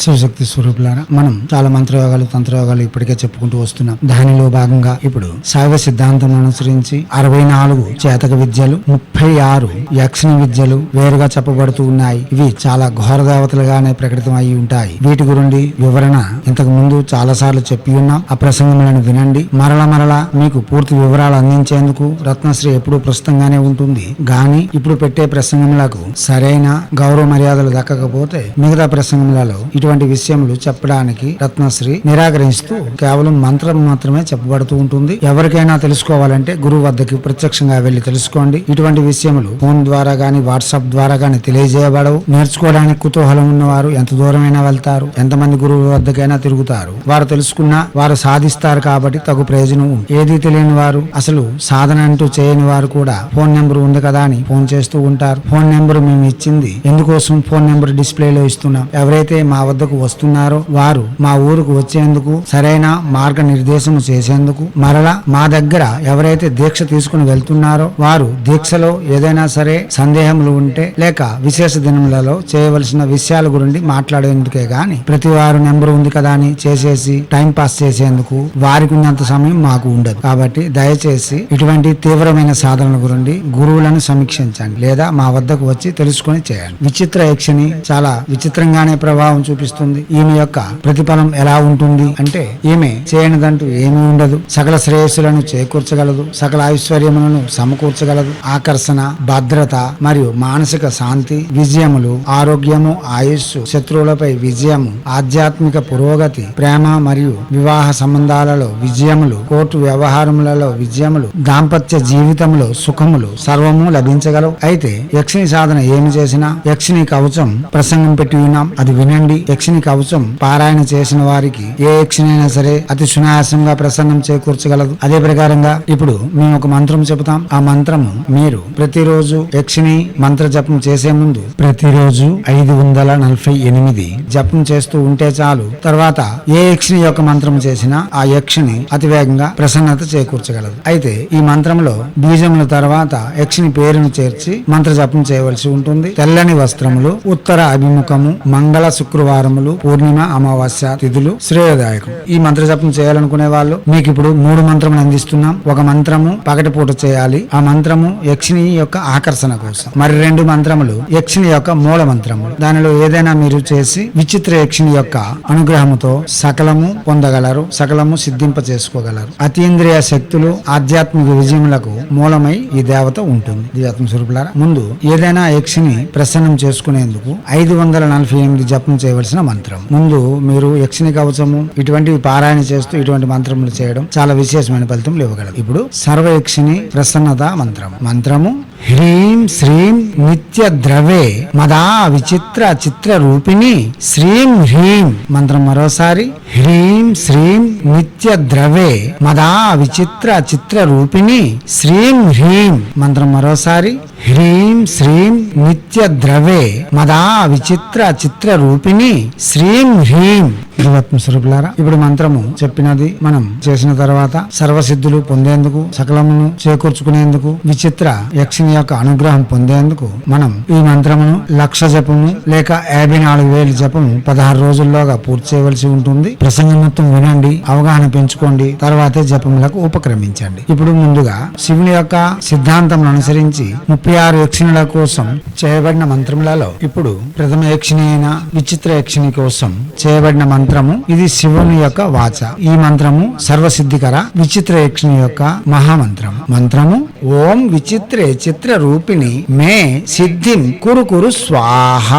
శివశక్తి స్వరూపులారా మనం చాలా మంత్రయోగాలు తంత్రయోగాలు ఇప్పటికే చెప్పుకుంటూ వస్తున్నాం. దానిలో భాగంగా ఇప్పుడు శైవ సిద్ధాంతం అనుసరించి అరవై నాలుగు చేతక విద్యలు ముప్పై ఆరు యక్షణ విద్యలు వేరుగా చెప్పబడుతూ ఉన్నాయి. ఇవి చాలా ఘోర దేవతలుగానే ప్రకటితం అయి ఉంటాయి. వీటి గురించి వివరణ ఇంతకు ముందు చాలా సార్లు చెప్పి ఉన్నాం. ఆ ప్రసంగములను వినండి. మరల మరల మీకు పూర్తి వివరాలు అందించేందుకు రత్నశ్రీ ఎప్పుడూ ప్రస్తుతంగానే ఉంటుంది. గాని ఇప్పుడు పెట్టే ప్రసంగములకు సరైన గౌరవ మర్యాదలు దక్కకపోతే మిగతా ప్రసంగములలో ఇటువంటి విషయములు చెప్పడానికి రత్నశ్రీ నిరాకరిస్తూ కేవలం మంత్రం మాత్రమే చెప్పబడుతూ ఉంటుంది. ఎవరికైనా తెలుసుకోవాలంటే గురువు వద్దకి ప్రత్యక్షంగా వెళ్ళి తెలుసుకోండి. ఇటువంటి విషయములు ఫోన్ ద్వారా గాని వాట్సాప్ ద్వారా గాని తెలియజేయబడవు. నేర్చుకోవడానికి కుతూహలం ఉన్నవారు ఎంత దూరమైనా వెళ్తారు. ఎంతమంది గురువు వద్దకైనా తిరుగుతారు. వారు తెలుసుకున్నా వారు సాధిస్తారు కాబట్టి తగు ప్రయోజనం ఏది తెలియని వారు అసలు సాధన అంటూ చేయని వారు కూడా ఫోన్ నెంబర్ ఉంది కదా అని ఫోన్ చేస్తూ ఉంటారు. ఫోన్ నెంబర్ మేము ఇచ్చింది. ఎందుకోసం ఫోన్ నెంబర్ డిస్ప్లేలో ఇస్తున్నాం? ఎవరైతే మా వద్దకు వస్తున్నారో వారు మా ఊరుకు వచ్చేందుకు సరైన మార్గ నిర్దేశం చేసేందుకు మరలా మా దగ్గర ఎవరైతే దీక్ష తీసుకుని వెళ్తున్నారో వారు దీక్షలో ఏదైనా సరే సందేహములు ఉంటే లేక విశేష దినములలో చేయవలసిన విషయాల గురించి మాట్లాడేందుకే గాని ప్రతి వారు నెంబర్ ఉంది కదా అని చేసేసి టైం పాస్ చేసేందుకు వారికి ఉన్నంత సమయం మాకు ఉండదు. కాబట్టి దయచేసి ఇటువంటి తీవ్రమైన సాధనల గురించి గురువులను సమీక్షించండి లేదా మా వద్దకు వచ్చి తెలుసుకొని చేయండి. విచిత్ర యక్షని చాలా విచిత్రంగానే ప్రభావం చూపిస్తుంది ఈమె యొక్క ప్రతిఫలం ఎలా ఉంటుంది అంటే ఈమె చేయనిదంటూ ఏమీ ఉండదు. సకల శ్రేయస్సులను చేకూర్చగలదు. సకల ఐశ్వర్యములను సమకూర్చగలదు. ఆకర్షణ భద్రత మరియు మానసిక శాంతి విజయములు ఆరోగ్యము ఆయుస్సు శత్రువులపై విజయము ఆధ్యాత్మిక పురోగతి ప్రేమ మరియు వివాహ సంబంధాలలో విజయములు కోర్టు వ్యవహారములలో విజయములు దాంపత్య జీవితంలో సుఖములు సర్వము లభించగలవు. అయితే యక్షిని సాధన ఏమి చేసినా యక్షిని కవచం ప్రసంగం పెట్టి ఉన్నాం. అది వినండి. యక్షిని కవచం పారాయణ చేసిన వారికి ఏ యక్షినైనా సరే అతి సునాయాసంగా ప్రసన్నం చేకూర్చగలదు. అదే ప్రకారంగా ఇప్పుడు మేము ఒక మంత్రం చెబుతాం. ఆ మంత్రము మీరు ప్రతిరోజు యక్షిని మంత్ర జపం చేసే ముందు ప్రతిరోజు ఐదు వందల నలభై ఎనిమిది జపం చేస్తూ ఉంటే చాలు. తర్వాత ఏ యక్షిని యొక్క మంత్రం చేసినా ఆ యక్షిని అతి వేగంగా ప్రసన్నత చేకూర్చగలదు. అయితే ఈ మంత్రంలో బీజముల తర్వాత యక్షిని పేరును చేర్చి మంత్ర జపం చేయవలసి ఉంటుంది. తెల్లని వస్త్రములు ఉత్తర అభిముఖము మంగళ శుక్రవారం వారములు పూర్ణిమ అమావాస్య తిథులు శ్రేయదాయకం. ఈ మంత్ర జపం చేయాలనుకునే వాళ్ళు మీకు ఇప్పుడు మూడు మంత్రములు అందిస్తున్నాం. ఒక మంత్రము పగటిపూట చేయాలి. ఆ మంత్రము యక్షిని యొక్క ఆకర్షణ కోసం. మరి రెండు మంత్రములు యక్షిని యొక్క మూల మంత్రములు. దానిలో ఏదైనా మీరు చేసి విచిత్ర యక్షిని యొక్క అనుగ్రహముతో సకలము పొందగలరు సకలము సిద్ధింప చేసుకోగలరు అతీంద్రియ శక్తులు ఆధ్యాత్మిక విజయములకు మూలమై ఈ దేవత ఉంటుంది. దివ్యాత్మ స్వరూపులారా ముందు ఏదైనా యక్షిని ప్రసన్నం చేసుకునేందుకు ఐదు వందల నలభై ఎనిమిది జపం చేయవలసిన మంత్రం. ముందు మీరు యక్షిని కవచము ఇటువంటివి పారాయణ చేస్తూ ఇటువంటి మంత్రములు చేయడం చాలా విశేషమైన ఫలితం ఇవ్వగలదు. ఇప్పుడు సర్వయక్షిని ప్రసన్నత మంత్రం. మంత్రము హ్రీం శ్రీం నిత్య ద్రవే మదా విచిత్ర చిత్ర రూపిణి శ్రీం హ్రీం. మంత్రం మరోసారి హ్రీం శ్రీం నిత్య ద్రవే మదా విచిత్ర చిత్ర రూపిణి శ్రీం హ్రీం. మంత్రం మరోసారి హ్రీం శ్రీం నిత్య ద్రవే మదా విచిత్ర చిత్ర రూపిణి శ్రీం హ్రీం. దివత్మ స్వరూపులారా ఇప్పుడు మంత్రము చెప్పినది మనం చేసిన తర్వాత సర్వసిద్ధులు పొందేందుకు సకలమును చేకూర్చుకునేందుకు విచిత్ర యక్షిని యొక్క అనుగ్రహం పొందేందుకు మనం ఈ మంత్రమును లక్ష జపము లేక యాభై నాలుగు వేలు జపము పదహారు రోజుల్లోగా పూర్తి చేయవలసి ఉంటుంది. ప్రసంగం మొత్తం వినండి అవగాహన పెంచుకోండి తర్వాతే జపములకు ఉపక్రమించండి. ఇప్పుడు ముందుగా శివుని యొక్క సిద్ధాంతం అనుసరించి ముప్పై ఆరు యక్షిణుల కోసం చేయబడిన మంత్రములలో ఇప్పుడు ప్రథమ యక్షిణి అయిన విచిత్ర యక్షిణి కోసం చేయబడిన మంత్రము ఇది శివుని యొక్క వాచ. ఈ మంత్రము సర్వసిద్ధికర విచిత్ర యక్షిణి యొక్క మహామంత్రము. మంత్రము ఓం విచిత్రే చిత్ర రూపిణి మే సిద్ధిం కురు కురు స్వాహ.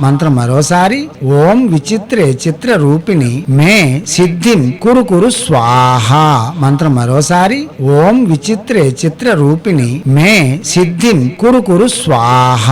మంత్రం మరోసారి ఓం విచిత్రే చిత్ర రూపిణి మే సిద్ధిం కురు కురు స్వాహ. మంత్రం మరోసారి ఓం విచిత్రే చిత్ర రూపిణి మే సిద్ధిం కురు కురు స్వాహ.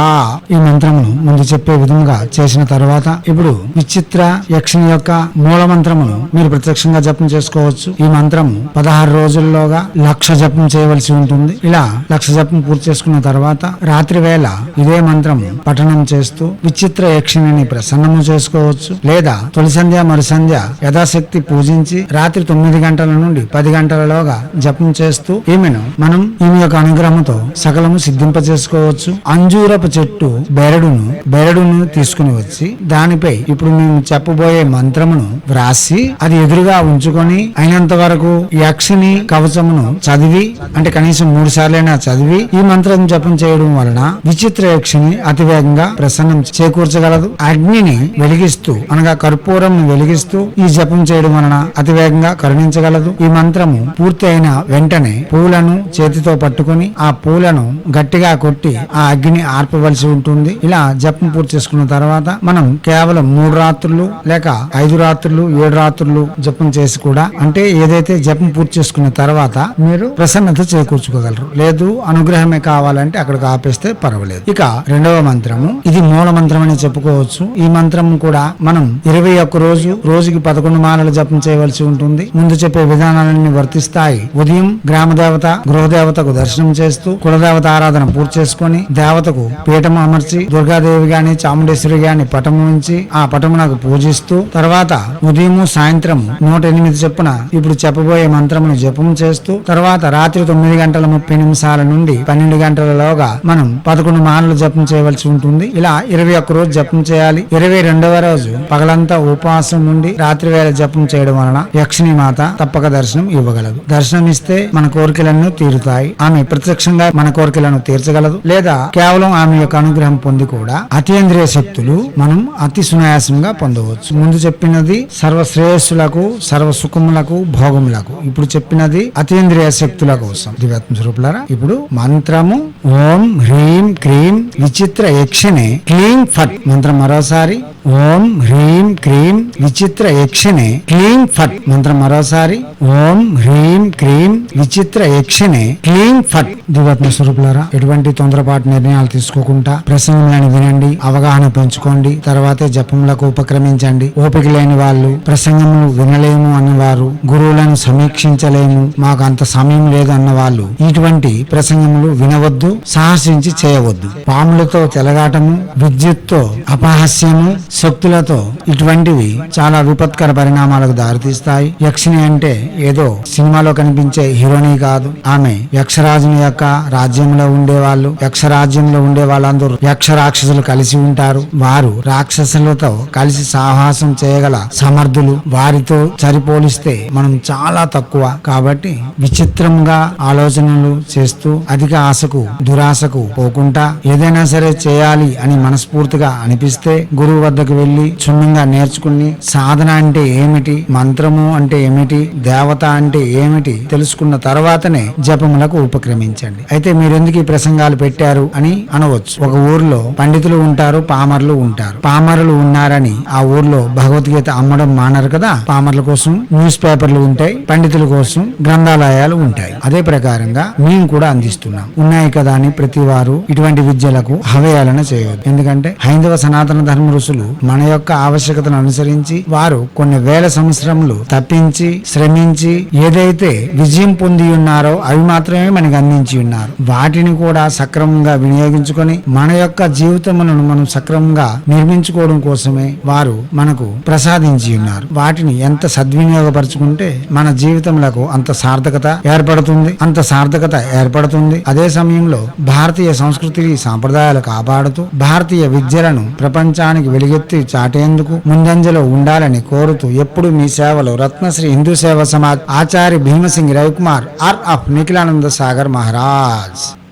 ఈ మంత్రమును ముందు చెప్పే విధంగా చేసిన తర్వాత ఇప్పుడు విచిత్ర యక్షిని యొక్క మూల మంత్రమును మీరు ప్రత్యక్షంగా జపం చేసుకోవచ్చు. ఈ మంత్రము పదహారు రోజుల్లోగా లక్ష జపం చేయవలసి ఉంటుంది. ఇలా లక్ష జపం పూర్తి చేసుకున్న తర్వాత రాత్రి వేళ ఇదే మంత్రము పఠనం చేస్తూ విచిత్ర యక్షిణిని ప్రసన్నము చేసుకోవచ్చు. లేదా తొలి సంధ్య మరి సంధ్య యథాశక్తి పూజించి రాత్రి తొమ్మిది గంటల నుండి పది గంటలలోగా జపం చేస్తూ ఈమెను మనం ఈమె యొక్క అనుగ్రహంతో సకలము సిద్ధింప చేసుకోవచ్చు. అంజూరపు చెట్టు బెరడును బెరడును తీసుకుని వచ్చి దానిపై ఇప్పుడు మేము చెప్పబోయే మంత్రమును వ్రాసి అది ఎదురుగా ఉంచుకొని అయినంత వరకు యక్షిని కవచమును చదివి అంటే కనీసం మూడు సార్లైనా చదివి ఈ మంత్రం జపం చేయడం వలన విచిత్ర యక్షిని అతి వేగంగా ప్రసన్నం చేకూర్చగలదు. అగ్నిని వెలిగిస్తూ అనగా కర్పూరం వెలిగిస్తూ ఈ జపం చేయడం వలన అతి వేగంగా కరుణించగలదు. ఈ మంత్రము పూర్తి అయిన వెంటనే పూలను చేతితో పట్టుకొని ఆ పూలను గట్టిగా కొట్టి ఆ అగ్ని ఆర్పవలసి ఉంటుంది. ఇలా జపం పూర్తి చేసుకున్న తర్వాత మనం కేవలం మూడు రాత్రులు లేక ఐదు రాత్రులు ఏడు రాత్రులు జపం చేసి కూడా అంటే ఏదైతే జపం పూర్తి చేసుకున్న తర్వాత మీరు ప్రసన్నత చేకూర్చుకోగలరు. లేదు అనుగ్రహమే కావాలంటే అక్కడికి ఆపేస్తే పర్వాలేదు. ఇక రెండవ మంత్రము. ఇది మూల మంత్రం అని చెప్పుకోవచ్చు. ఈ మంత్రం కూడా మనం ఇరవై ఒక్క రోజు రోజుకి పదకొండు మాలలు జపం చేయవలసి ఉంటుంది. ముందు చెప్పే విధానాలన్నీ వర్తిస్తాయి. ఉదయం గ్రామ దేవత గృహదేవతకు దర్శనం చేస్తూ కులదేవత ఆరాధన పూర్తి చేసుకొని దేవతకు పీఠము అమర్చి దుర్గాదేవి గాని చాముండేశ్వరి గాని పటము ఉంచి ఆ పటమునకు పూజిస్తూ తర్వాత ఉదయం సాయంత్రం నూట ఎనిమిది చొప్పున ఇప్పుడు చెప్పబోయే మంత్రమును జపం చేస్తూ తర్వాత రాత్రి తొమ్మిది గంటల ముప్పై నిమిషాల నుండి పన్నెండు గంటలలోగా మనం పదకొండు మానలు జపం చేయవలసి ఉంటుంది. ఇలా ఇరవై ఒక్క రోజు జపం చేయాలి. ఇరవై రెండవ రోజు పగలంతా ఉపవాసం నుండి రాత్రి వేళ జపం చేయడం వలన యక్షిణి మాత తప్పక దర్శనం ఇవ్వగలదు. దర్శనం ఇస్తే మన కోరికలన్నీ తీరుతాయి. ఆమె ప్రత్యక్షంగా మన కోరికలను తీర్చగలదు. లేదా కేవలం ఆమె యొక్క అనుగ్రహం పొంది కూడా అతీంద్రియ శక్తులు మనం అతి సునాయాసంగా పొందవచ్చు. ముందు చెప్పినది సర్వశ్రేయస్సులకు సర్వ సుఖములకు భోగములకు. ఇప్పుడు చెప్పినది అతీంద్రియ శక్తుల కోసం. దివ్యాత్మ స్వరూపులారా ఇప్పుడు మంత్రము ఓం హ్రీం క్రీం విచిత్ర యక్షిణే క్లీం ఫట్. మంత్రం మరోసారి. ఓం హ్రీం క్రీం విచిత్ర యక్షిణే క్లీం ఫట్ మంత్రం మరోసారి. ఓం హ్రీం క్రీం విచిత్ర యక్షిణే క్లీం ఫట్. దివాత్మ స్వరూపులారా ఎటువంటి తొందరపాటు నిర్ణయాలు తీసుకోకుండా ప్రసంగంలోని వినండి అవగాహన పెంచుకోండి తర్వాతే జపములకు ఉపక్రమించండి. ఓపిక లేని వాళ్ళు ప్రసంగములు వినలేము అన్నవారు గురువులను సమీక్షించలేము మాకు అంత సమయం లేదు అన్నవాళ్ళు ఇటువంటి ప్రసంగములు వినవద్దు సాహసించి చేయవద్దు. పాములతో తెలగాటము విద్యుత్తో అపహాస్యము శక్తులతో ఇటువంటివి చాలా విపత్కర పరిణామాలకు దారితీస్తాయి. యక్షిణి అంటే ఏదో సినిమాలో కనిపించే హీరోని కాదు. ఆమె యక్షరాజుని యొక్క రాజ్యంలో ఉండే వాళ్ళు యక్షరాజ్యంలో ఉండే వాళ్ళందరూ యక్ష రాక్షసులు కలిసి ఉంటారు. వారు రాక్షసులతో కలిసి సాహసం చేయగల సమర్థులు. వారితో సరిపోలిస్తే మనం చాలా తక్కువ. కాబట్టి విచిత్రంగా ఆలోచనలు చేస్తూ అధిక ఆశకు దురాశకు పోకుండా ఏదైనా సరే చేయాలి అని మనస్ఫూర్తిగా అనిపిస్తే గురువు వద్ద వద్దకు వెళ్ళి క్షుణ్ణంగా నేర్చుకుని సాధన అంటే ఏమిటి? మంత్రము అంటే ఏమిటి? దేవత అంటే ఏమిటి? తెలుసుకున్న తర్వాతనే జపములకు ఉపక్రమించండి. అయితే మీరెందుకు ఈ ప్రసంగాలు పెట్టారు అని అనవచ్చు. ఒక ఊర్లో పండితులు ఉంటారు పామర్లు ఉంటారు. పామరులు ఉన్నారని ఆ ఊర్లో భగవద్గీత అమ్మడం మానరు కదా? పామర్ల కోసం న్యూస్ పేపర్లు ఉంటాయి పండితుల కోసం గ్రంథాలయాలు ఉంటాయి. అదే ప్రకారంగా మేము కూడా అందిస్తున్నాం. ఉన్నాయి కదా అని ప్రతి వారు ఇటువంటి విద్యలకు హవేయాలన చేయవద్దు. ఎందుకంటే హైందవ సనాతన ధర్మ ఋషులు మన యొక్క ఆవశ్యకతను అనుసరించి వారు కొన్ని వేల సంవత్సరములు తప్పించి శ్రమించి ఏదైతే విజయం పొంది ఉన్నారో అవి మాత్రమే మనకు అందించి ఉన్నారు. వాటిని కూడా సక్రమంగా వినియోగించుకొని మన యొక్క జీవితములను మనం సక్రమంగా నిర్మించుకోవడం కోసమే వారు మనకు ప్రసాదించి ఉన్నారు. వాటిని ఎంత సద్వినియోగపరచుకుంటే మన జీవితములకు అంత సార్థకత ఏర్పడుతుంది. అంత సార్థకత ఏర్పడుతుంది. అదే సమయంలో భారతీయ సంస్కృతి సాంప్రదాయాలు కాపాడుతూ భారతీయ విద్యలను ప్రపంచానికి వెలుగెత్తి చాటేందుకు ముందంజలో ఉండాలని కోరుతూ ఎప్పుడు మీ సేవలో రత్నశ్రీ హిందూ సేవ సమాజ్ ఆచార్య భీమసింగ్ రవికుమార్ ఆర్. ఆఫ్ నిఖిలానంద సాగర్ మహారాజ్.